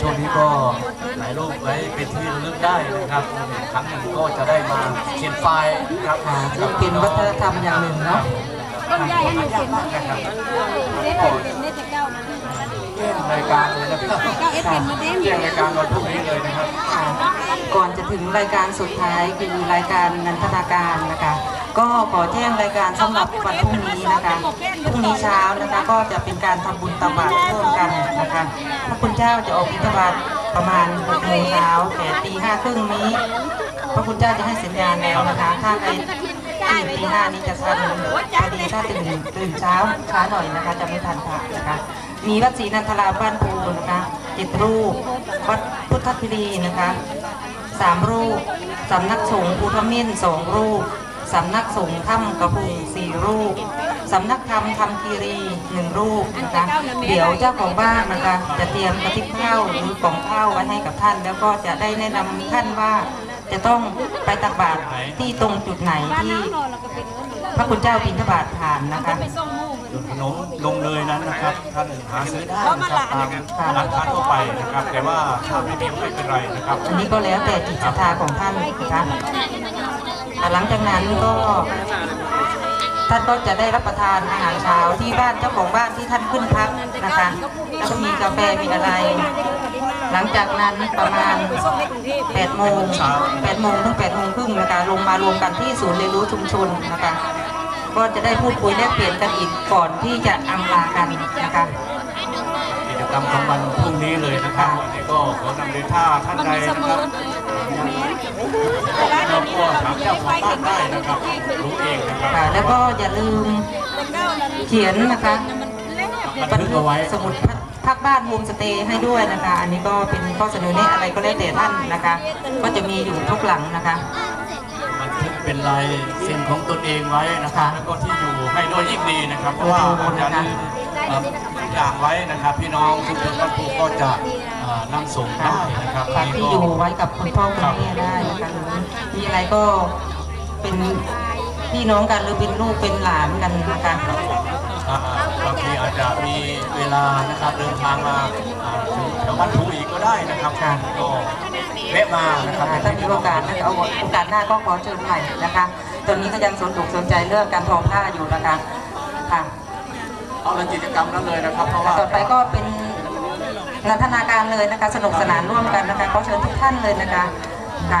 ช่วงนี้ก็ถ่ายรูปไว้เป็นที่ระลึกได้นะครับอีกครั้งหนึ่งก็จะได้มาเขียนไฟล์ครับค่ะซึ่งเป็นวัฒนธรรมอย่างหนึ่งเนาะต้นใหญ่ให้หนูกินนะครับเด็ดเป็นเด็ดแต่เก้านะแจ้งรายการเลยนะครับเก้าเอฟเป็นมาเด้มแจ้งรายการวันพรุ่งนี้เลยนะครับค่ะก่อนจะถึงรายการสุดท้ายคือรายการนันทนาการนะคะ ก็ขอแจ้งรายการสำหรับวันพรุ่งนี้นะคะพรุ่งนี้เช้านะคะ ก็จะเป็นการทำบุญตบาตรร่วมกันนะคะพระคุณเจ้าจะออกบิณฑบาตประมาณ6โมงเช้าแต่ตีห้าครึ่งนี้ พระคุณเจ้าจะให้สัญญาณแล้วนะคะ ถ้าใครตื่นตีห้านี้จะทันพอดีถ้าตื่นตื่นเช้าช้าหน่อยนะคะ จะไม่ทันพระนะคะ มีวัดศรีนันทราบ้านภูนะคะเจ็ดรูปวัดพุทธคิรีนะคะสามรูปสำนักสงฆ์ภูทะเม่นสองรูป สำนักสงฆ์ถ้ำกระพุงสี่รูปสำนักธรรมธรรมคีรีหนึ่งรูปนะคะเดี๋ยวเจ้าของบ้านนะคะ จะเตรียมกระติบข้าวหรือกล่องข้าวไว้ให้กับท่าน แล้วก็จะได้แนะนำท่านว่า จะต้องไปตักบาตรที่ตรงจุดไหนที่พระคุณเจ้าบิณฑบาตผ่านนะคะไปส่งหมู่ส่วนขนมลงเลยนั้นนะครับท่านหาซื้อได้นะครับตามร้านค้าทั่วไปนะครับ แต่ว่าถ้าไม่มีไม่เป็นไรนะครับ อันนี้ก็แล้วแต่จิตศรัทธาของท่านนะคะอะหลังจากนั้นก็ท่านก็จะได้รับประทานอาหารเช้าที่บ้านเจ้าของบ้านที่ท่านขึ้นพักนะคะแล้วก็มีกาแฟมีอะไร หลังจากนั้นประมาณ8โมง8โมงถึง8โมงครึ่งนะคะลงมารวมกันที่ศูนย์เรียนรู้ชุมชนนะคะ ก็จะได้พูดคุยแลกเปลี่ยนกันอีกก่อนที่จะอำลากันนะคะกิจกรรมของวันพรุ่งนี้เลยนะครับวันนี้ก็ขอนำเรียนถ้าท่านใดนะครับเราก็ถามเจ้าของบ้านได้นะครับรู้เองนะครับค่ะแล้วก็อย่าลืมเขียนนะคะบันทึกเอาไว้สมุดพั กบ้านโฮมสเตย์ให้ด้วยนะคะ อันนี้ก็เป็นข้อเสนอแนะอะไรก็แล้วแต่ท่านนะคะ ก็จะมีอยู่ทุกหลังนะคะบันทึกเป็นลายเซ็นของตนเองไว้นะครับแล้วก็ที่อยู่ให้ด้วยยิ่งดีนะครับ เพราะว่าอย่าลืมเอ่อทุกอย่างไว้นะครับ พี่น้องทุกคนบ้านภูก็จะเอ่อนำส่งได้นะครับฝากที่อยู่ไว้กับคุณพ่อคุณแม่ได้นะคะหรือมีอะไรก็เป็นพี่น้องกันหรือเป็นลูกเป็นหลานกันนะคะอ่าบางทีอา จจะมีเวลานะครับเดินทางมาอ่าถึงแถวบ้านภูอีกก็ได้นะครับก็แวะมานะครับถ้ามีโอกาสนะคะเอาโอกาสหน้าก็ขอเชิญใหม่นะคะ ตอนนี้ก็ยังสนอกสนใจเรื่องการทอผ้าอยู่นะคะค่ะเอาละกิจกรรมนั้นเลยนะครับเพราะว่าต่อไปก็เป็นนันทนาการเลยนะคะ สนุกสนานร่วมกันนะคะขอเชิญทุกท่านเลยนะคะค่ะ